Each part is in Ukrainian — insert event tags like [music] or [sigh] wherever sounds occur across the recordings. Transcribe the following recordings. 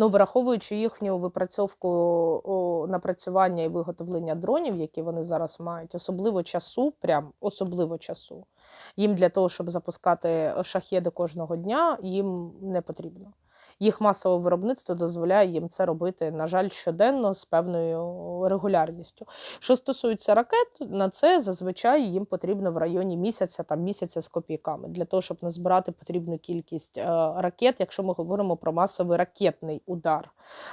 Ну, враховуючи їхню випрацьовку напрацювання і виготовлення дронів, які вони зараз мають, особливо часу, прям особливо часу, їм для того, щоб запускати шахеди кожного дня, їм не потрібно. Їх масове виробництво дозволяє їм це робити, на жаль, щоденно з певною регулярністю. Що стосується ракет, на це зазвичай їм потрібно в районі місяця, там місяця з копійками, для того, щоб назбирати потрібну кількість е, ракет, якщо ми говоримо про масовий ракетний удар.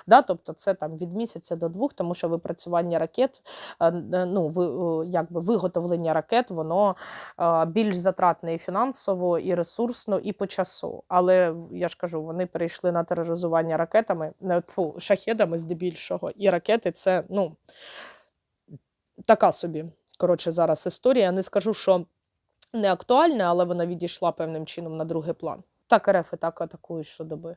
Да? Тобто це там від місяця до двох, тому що випрацювання ракет, е, е, ну, ви, якби виготовлення ракет, воно більш затратне і фінансово, і ресурсно, і по часу. Але я ж кажу, вони перейшли на тероризування ракетами, тьфу, шахедами здебільшого, і ракети це ну, така собі. Коротше, зараз історія. Не скажу, що не актуальна, але вона відійшла певним чином на другий план. Так РФ і так атакують щодоби.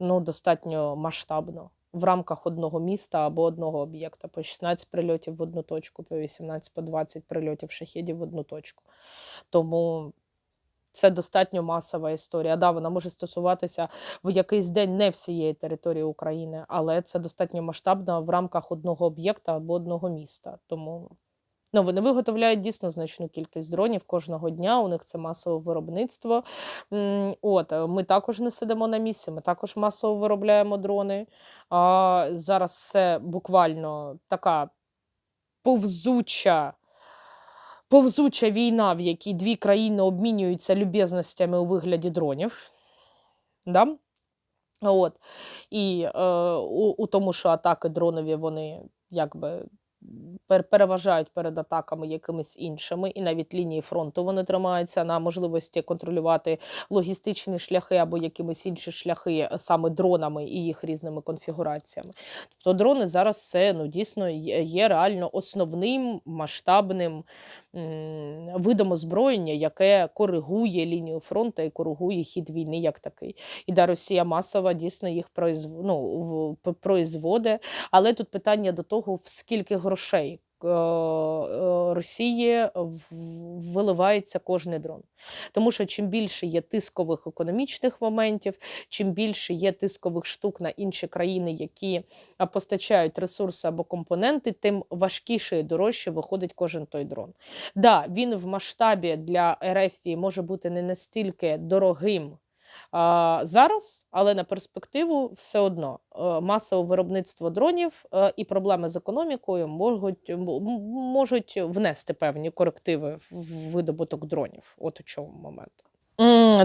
Ну, достатньо масштабно. В рамках одного міста або одного об'єкта по 16 прильотів в одну точку, по 18, по 20 прильотів шахедів в одну точку. Тому це достатньо масова історія. Да, вона може стосуватися в якийсь день не всієї території України, але це достатньо масштабно в рамках одного об'єкта або одного міста. Тому ну, вони виготовляють дійсно значну кількість дронів кожного дня. У них це масове виробництво. От ми також не сидимо на місці, ми також масово виробляємо дрони. А зараз це буквально така повзуча. Повзуча війна, в якій дві країни обмінюються люб'язностями у вигляді дронів. Да? От. І е, у, у тому, що атаки дронові вони якби переважають перед атаками якимись іншими, і навіть лінії фронту вони тримаються на можливості контролювати логістичні шляхи або якимись інші шляхи е, саме дронами і їх різними конфігураціями. Тобто дрони зараз це ну, дійсно є реально основним масштабним видом озброєння, яке коригує лінію фронту і коригує хід війни як такий. І да, Росія масово дійсно їх произв... ну, производить. Але тут питання до того, в скільки грошей. Е, е, Росії виливається кожний дрон. Тому що чим більше є тискових економічних моментів, чим більше є тискових штук на інші країни, які постачають ресурси або компоненти, тим важкіше і дорожче виходить кожен той дрон. Да, він в масштабі для РФ може бути не настільки дорогим. А, Зараз, але на перспективу все одно е, масове виробництво дронів е, і проблеми з економікою можуть, можуть внести певні корективи в видобуток дронів. От у чому момент.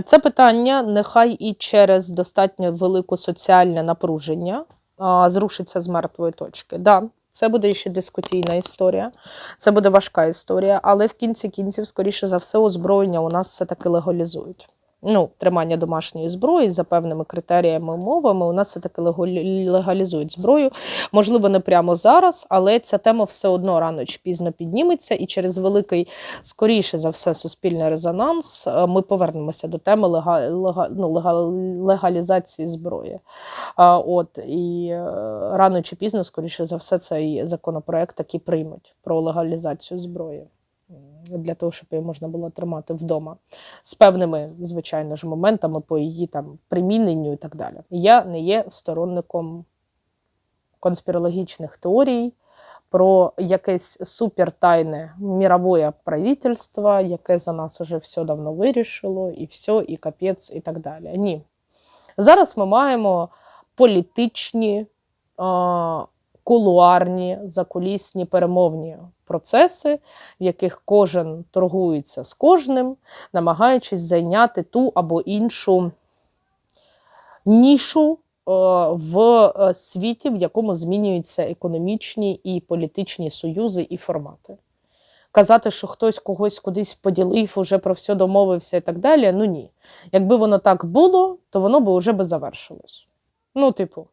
Це питання нехай і через достатньо велике соціальне напруження а, зрушиться з мертвої точки. Да, це буде ще дискутійна історія, це буде важка історія, але в кінці кінців, скоріше за все, озброєння у нас все-таки легалізують. Ну, тримання домашньої зброї за певними критеріями умовами у нас все-таки легалізують зброю. Можливо, не прямо зараз, але ця тема все одно рано чи пізно підніметься, і через великий, скоріше за все, суспільний резонанс е, ми повернемося до теми ну, лега, легалізації зброї. От і е, рано чи пізно, скоріше за все, цей законопроект таки приймуть про легалізацію зброї. Для того, щоб її можна було тримати вдома з певними, звичайно ж, моментами по її там приміненню і так далі. Я не є сторонником конспірологічних теорій про якесь супертайне мірове правительство, яке за нас уже все давно вирішило, і все, і капець, і так далі. Ні. Зараз ми маємо політичні, кулуарні, закулісні перемовні процеси, в яких кожен торгується з кожним, намагаючись зайняти ту або іншу нішу е, в е, світі, в якому змінюються економічні і політичні союзи і формати. Казати, що хтось когось кудись поділив, уже про все домовився і так далі. Ну ні. Якби воно так було, то воно би вже би завершилось. Ну, типу,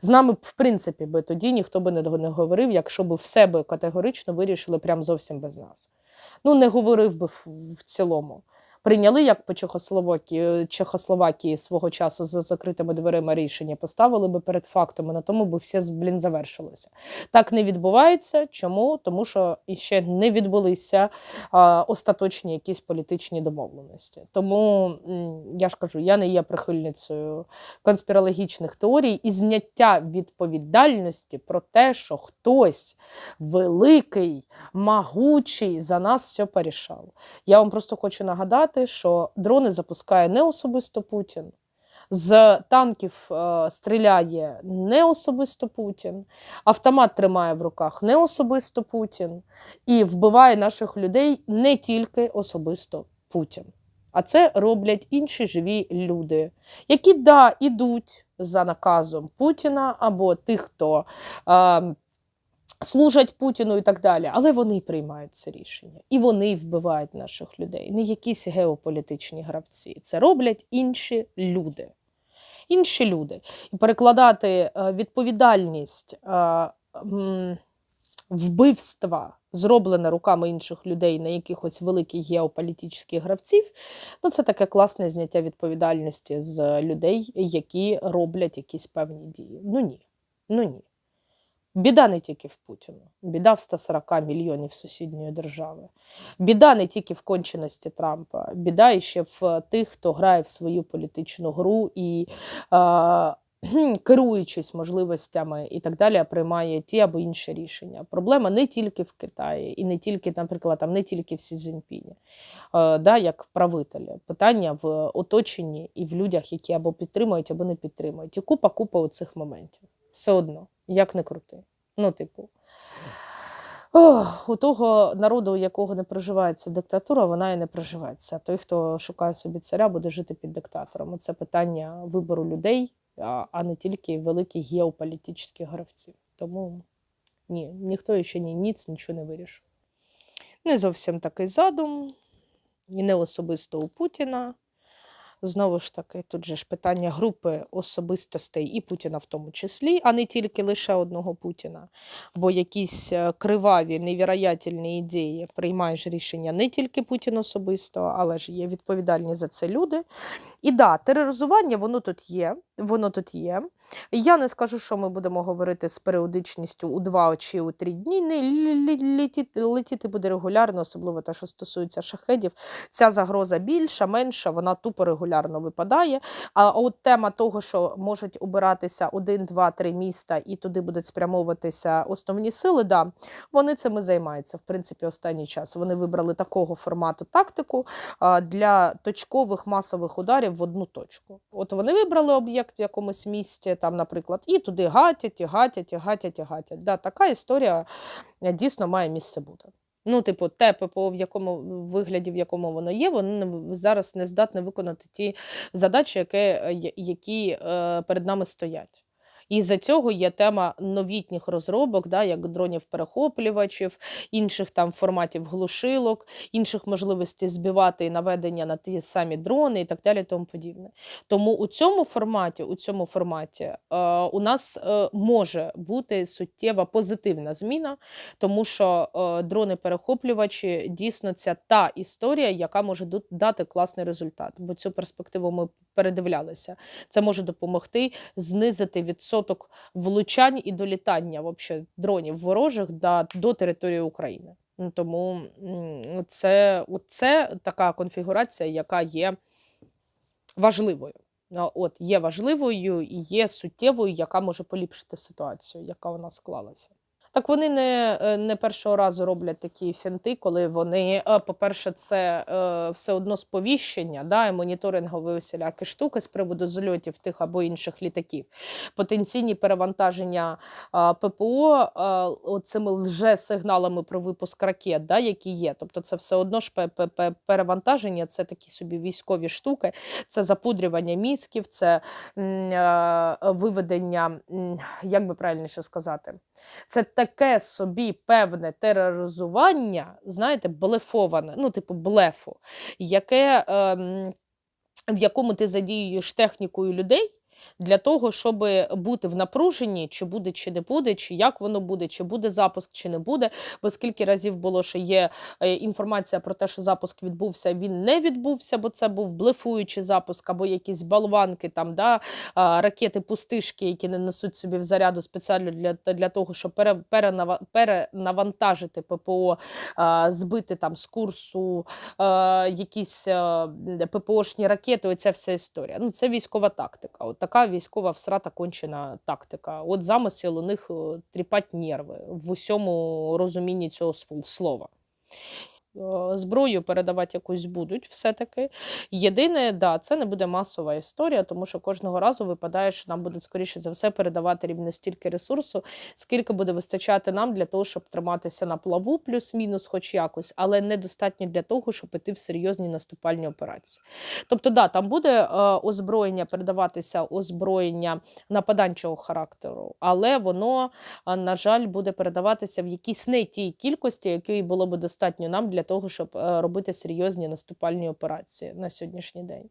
з нами, в принципі, би тоді ніхто би не говорив, якщо б все би категорично вирішили прям зовсім без нас. Ну, не говорив би в цілому. Прийняли як по Чехословакії, Чехословакії свого часу за закритими дверима рішення, поставили би перед фактом, і на тому би все блін завершилося. Так не відбувається. Чому? Тому що іще не відбулися а, остаточні якісь політичні домовленості. Тому я ж кажу, я не є прихильницею конспірологічних теорій і зняття відповідальності про те, що хтось великий, могучий за нас все порішав. Я вам просто хочу нагадати, що дрони запускає не особисто Путін. З танків е, стріляє не особисто Путін, автомат тримає в руках не особисто Путін і вбиває наших людей не тільки особисто Путін. А це роблять інші живі люди, які да, ідуть за наказом Путіна або тих, хто е, служать Путіну і так далі, але вони приймають це рішення і вони вбивають наших людей. Не якісь геополітичні гравці. Це роблять інші люди. Інші люди. І перекладати е, відповідальність е, вбивства, зроблене руками інших людей на якихось великих геополітичних гравців, ну це таке класне зняття відповідальності з людей, які роблять якісь певні дії. Ну ні. Ну ні. Біда не тільки в Путіну, біда в 140 мільйонів сусідньої держави. Біда не тільки в конченості Трампа, біда іще в тих, хто грає в свою політичну гру і, е, [clears throat] керуючись можливостями і так далі, приймає ті або інші рішення. Проблема не тільки в Китаї, і не тільки, наприклад, там не тільки в Сі Цзіньпіні, е, да, як правителі. Питання в оточенні і в людях, які або підтримують, або не підтримують. І купа купа оцих моментів. Все одно, як не крути. Ну, типу. У того народу, у якого не проживається диктатура, вона і не проживеться. Той, хто шукає собі царя, буде жити під диктатором. Це питання вибору людей, а не тільки великих геополітичних гравців. Тому ні, ніхто ще ні ніц нічого не вирішив. Не зовсім такий задум, і не особисто у Путіна. Знову ж таки, тут же ж питання групи особистостей і Путіна в тому числі, а не тільки лише одного Путіна. Бо якісь е, криваві, невіроятельні ідеї приймаєш рішення не тільки Путін особисто, але ж є відповідальні за це люди. І да, тероризування воно тут є. Воно тут є. Я не скажу, що ми будемо говорити з періодичністю у два чи у три дні. Не летіти, буде регулярно, особливо те, що стосується шахедів. Ця загроза більша, менша, вона тупо регулярно випадає. А от тема того, що можуть обиратися один, два, три міста, і туди будуть спрямовуватися основні сили, да, вони цим займаються. В принципі, останній час вони вибрали такого формату тактику для точкових масових ударів в одну точку. От вони вибрали об'єкт в якомусь місті, там, наприклад, і туди гатять, і гатять, і гатять, і гатять. Да, така історія е, дійсно має місце бути. Ну, типу, те ППО, в якому вигляді, в якому воно є, воно зараз не здатне виконати ті задачі, які, е, які е, перед нами стоять. І за цього є тема новітніх розробок, да, як дронів-перехоплювачів, інших там форматів глушилок, інших можливостей збивати і наведення на ті самі дрони і так далі. Тому подібне. Тому у цьому форматі, у цьому форматі е, у нас е, може бути суттєва позитивна зміна, тому що е, дрони-перехоплювачі дійсно це та історія, яка може дати класний результат. Бо цю перспективу ми передивлялися. Це може допомогти знизити відсоток влучань і долітання вообще дронів ворожих до, до території України. Ну, Тому це, це така конфігурація, яка є важливою. От є важливою і є суттєвою, яка може поліпшити ситуацію, яка нас склалася. Так вони не, е, не першого разу роблять такі фінти, коли вони, е, по-перше, це е, все одно сповіщення, да, і моніторингові усілякі штуки з приводу зольотів тих або інших літаків, потенційні перевантаження ППО цими лже-сигналами про випуск ракет, да, які є. Тобто це все одно ж пе- пе- пе- перевантаження, це такі собі військові штуки, це запудрювання мізків, це виведення, як би правильніше сказати, це таке собі певне тероризування, знаєте, блефоване, ну, типу блефу, яке, е, в якому ти задіюєш технікою людей. Для того, щоб бути в напруженні, чи буде, чи не буде, чи як воно буде, чи буде запуск, чи не буде. Бо скільки разів було, що є е, інформація про те, що запуск відбувся, він не відбувся, бо це був блефуючий запуск, або якісь болванки, там, да, ракети пустишки, які не несуть собі в заряду спеціально для, для того, щоб пере, перенава- перенавантажити ППО, збити там з курсу якісь ППОшні ракети. Оця вся історія. Ну, це військова тактика. От така військова всрата кончена тактика. От замисел у них е, тріпать нерви в усьому розумінні цього слова. Е, Зброю передавати якусь будуть все-таки. Єдине, да, це не буде масова історія, тому що кожного разу випадає, що нам будуть скоріше за все передавати рівно стільки ресурсу, скільки буде вистачати нам для того, щоб триматися на плаву, плюс-мінус, хоч якось, але недостатньо для того, щоб іти в серйозні наступальні операції. Тобто, да, там буде е, озброєння, передаватися озброєння нападанчого характеру, але воно, а, на жаль, буде передаватися в якійсь не тій кількості, якої було би достатньо нам для того, щоб е, робити серйозні наступальні операції на сьогоднішній день.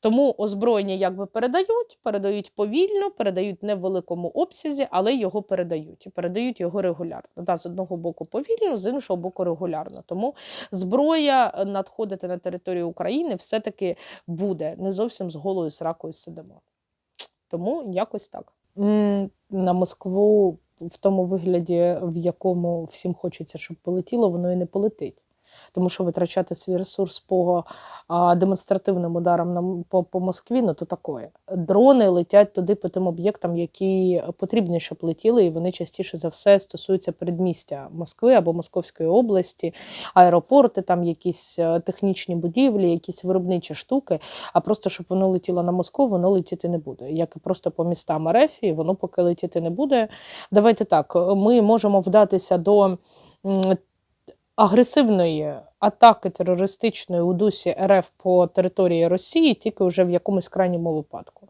Тому озброєння якби передають, передають повільно, передають не в великому обсязі, але його передають і передають його регулярно. Да, з одного боку повільно, з іншого боку регулярно. Тому зброя е, надходити на територію України все-таки буде. Не зовсім з голою сракою сидимо. Тому якось так. На Москву в тому вигляді, в якому всім хочеться, щоб полетіло, воно і не полетить. Тому що витрачати свій ресурс по а, демонстративним ударам на, по, по Москві, ну то такое. Дрони летять туди по тим об'єктам, які потрібні, щоб летіли, і вони частіше за все стосуються передмістя Москви або Московської області, аеропорти, там якісь е, технічні будівлі, якісь виробничі штуки. А просто щоб воно летіло на Москву, воно летіти не буде. Як і просто по містам РФ, воно поки летіти не буде. Давайте так, ми можемо вдатися до агресивної атаки терористичної у дусі РФ по території Росії тільки вже в якомусь крайньому випадку.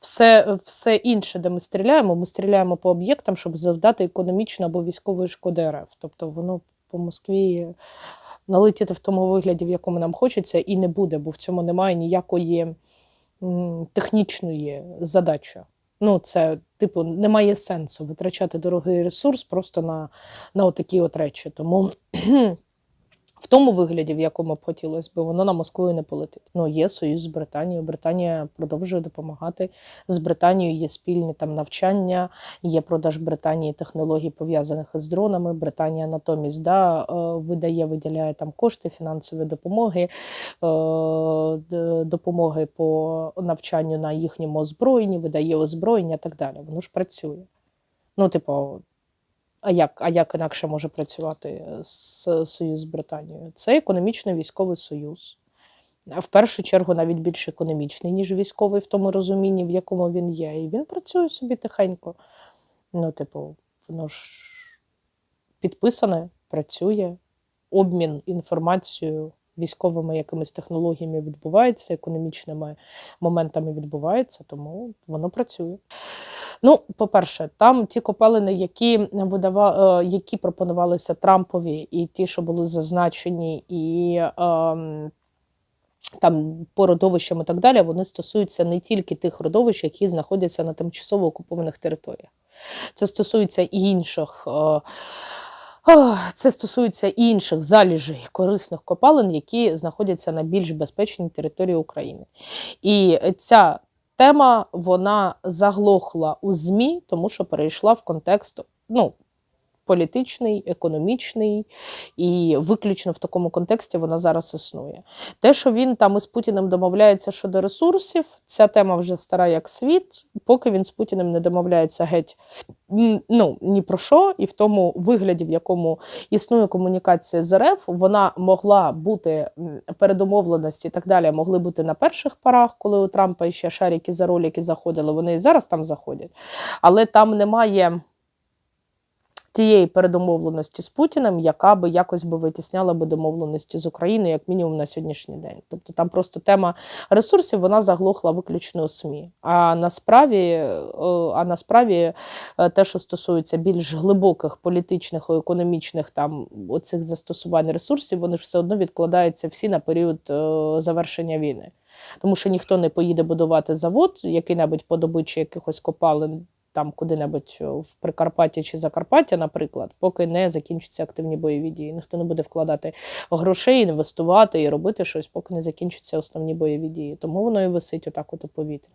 Все, все інше, де ми стріляємо, ми стріляємо по об'єктам, щоб завдати економічно або військової шкоди РФ. Тобто воно по Москві налетіти в тому вигляді, в якому нам хочеться, і не буде, бо в цьому немає ніякої технічної задачі. Ну, це, типу, немає сенсу витрачати дорогий ресурс просто на, на отакі от речі. Тому [clears throat] в тому вигляді, в якому б хотілося б, воно на Москву і не полетить. Ну, є союз з Британією. Британія продовжує допомагати. З Британією є спільні там навчання, є продаж Британії технологій пов'язаних із дронами. Британія натомість да, е, видає, виділяє там кошти, фінансові допомоги, е, допомоги по навчанню на їхньому озброєнні, видає озброєння і так далі. Воно ж працює. Ну, типу, а як, а як інакше може працювати с- союз з Британією? Це економічно військовий союз. В першу чергу навіть більш економічний, ніж військовий в тому розумінні, в якому він є. І він працює собі тихенько. Ну, типу, воно ж підписане, працює, обмін інформацією, військовими якимись технологіями відбувається, економічними моментами відбувається, тому воно працює. Ну, по-перше, там ті копалини, які видава, е, які пропонувалися Трампові, і ті, що були зазначені, і ем, там по родовищам і так далі, вони стосуються не тільки тих родовищ, які знаходяться на тимчасово окупованих територіях. Це стосується і інших. е, Це стосується інших заліжей корисних копалин, які знаходяться на більш безпечній території України. І ця тема вона заглохла у ЗМІ, тому що перейшла в контекст ну, політичний, економічний, і виключно в такому контексті вона зараз існує. Те, що він там із Путіним домовляється щодо ресурсів, ця тема вже стара як світ, поки він з Путіним не домовляється геть ну, ні про що, і в тому вигляді, в якому існує комунікація з РФ, вона могла бути м, передомовленості і так далі, могли бути на перших парах, коли у Трампа ще шарики за ролики заходили. Вони і зараз там заходять, але там немає тієї передомовленості з Путіним, яка би якось би витісняла би домовленості з Україною, як мінімум на сьогоднішній день. Тобто там просто тема ресурсів вона заглохла виключно у СМІ. А насправді, е, а насправді е, те, що стосується більш глибоких політичних і економічних там оцих застосувань ресурсів, вони ж все одно відкладаються всі на період е, завершення війни. Тому що ніхто не поїде будувати завод, який-небудь по добичі якихось копалин там куди-небудь е, в Прикарпатті чи Закарпаття, наприклад, поки не закінчаться активні бойові дії. Ніхто не буде вкладати грошей, інвестувати і робити щось, поки не закінчаться основні бойові дії. Тому воно і висить отак от у повітрі.